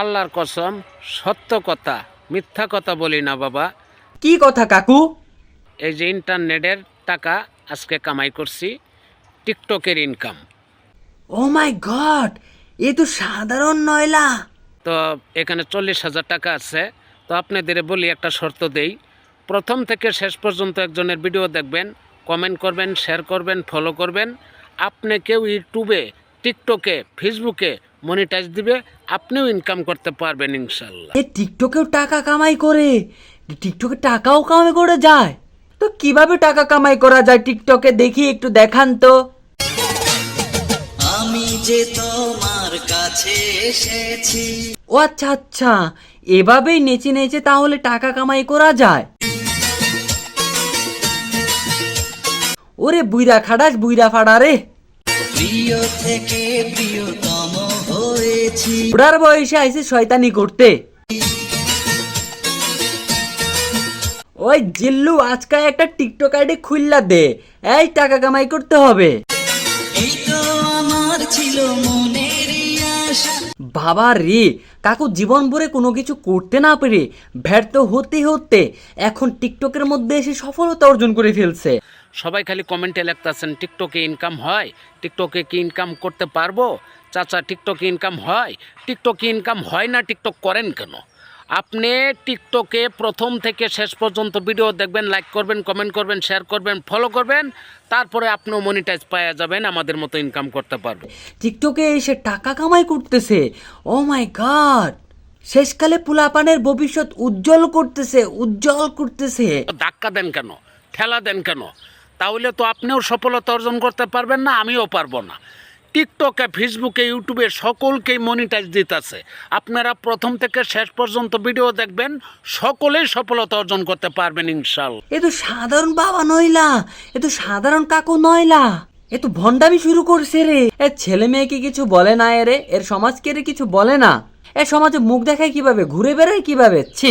আল্লাহর কসম সত্য কথা মিথ্যা কথা বলি না বাবা। কি কথা কাকু? এই যে ইন্টারনেটের টাকা আজকে কামাই করছি টিকটকের ইনকাম ও মাই গড এ তো সাধারণ নয়লা। তো এখানে চল্লিশ হাজার টাকা আছে তো আপনাদের বলি একটা শর্ত দেই। প্রথম থেকে শেষ পর্যন্ত একজনের ভিডিও দেখবেন কমেন্ট করবেন শেয়ার করবেন ফলো করবেন। আপনি কেউ ইউটিউবে টিকটকে ফেসবুকে মনিটাইজ দিবে আপনিও ইনকাম করতে পারবেন ইনশাল্লাহ। এ টিকটকেও টাকা কামাই করে টিকটকে টাকাও কামাই করে যায়। তো কীভাবে টাকা কামাই করা যায় টিকটকে দেখি একটু দেখান তো। আমি যে তোমার কাছে এসেছি। ও আচ্ছা আচ্ছা এভাবেই নেচে নেচে তাহলে টাকা কামাই করা যায়। ওরে বুইরা খাডাস বুইরা ফাড়া রে। প্রিয় থেকে প্রিয়তম হয়েছি। বুড়ার বয়সে আইসে শয়তানি করতে। ওই জিল্লু আজকে একটা টিকটক আইডি খুললা দে। এই টাকা কামাই করতে হবে। এই তো আমার ছিল মনেরই আশা। বাবা রে কাকু জীবন ভরে কোনো কিছু করতে না পেরে ব্যর্থ হতে হতে এখন টিকটকের মধ্যে এসে সফলতা অর্জন করে ফেলছে। সবাই খালি কমেন্টে লিখতেছেন টিকটকে ইনকাম হয়? টিকটকে কি ইনকাম করতে পারব? চাচা টিকটকে ইনকাম হয়? টিকটকে ইনকাম হয় না? টিকটক করেন কেন? আপনি টিকটকে প্রথম থেকে শেষ পর্যন্ত ভিডিও দেখবেন লাইক করবেন কমেন্ট করবেন শেয়ার করবেন ফলো করবেন তারপরে আপনিও মনিটাইজ পাওয়া যাবেন আমাদের মতো ইনকাম করতে পারবেন। টিকটকে এসে টাকা কামাই করতেছে। ও মাই গড শেষকালে পুলাপানের ভবিষ্যৎ উজ্জ্বল করতেছে উজ্জ্বল করতেছে। ধাক্কা দেন কেন? ঠেলা দেন কেন? তাহলে তো আপনিও সফলতা অর্জন করতে পারবেন না, আমিও পারব না। টিকটকে, ফেসবুকে, ইউটিউবে সকলকেই মনিটাইজ দিতেছে। আপনারা প্রথম থেকে শেষ পর্যন্ত ভিডিও দেখবেন, সকলেই সফলতা অর্জন করতে পারবেন ইনশাল এ তো সাধারণ বাবা নইলা, এ তো সাধারণ কাকু নইলা। এ তো ভণ্ডামি শুরু করছে রে। এ ছেলে মেয়েকে কিছু বলে না এরে এর সমাজকে এর কিছু বলে না। এ সমাজে মুখ দেখায় কীভাবে, ঘুরে বেড়ায় কীভাবে? ছি।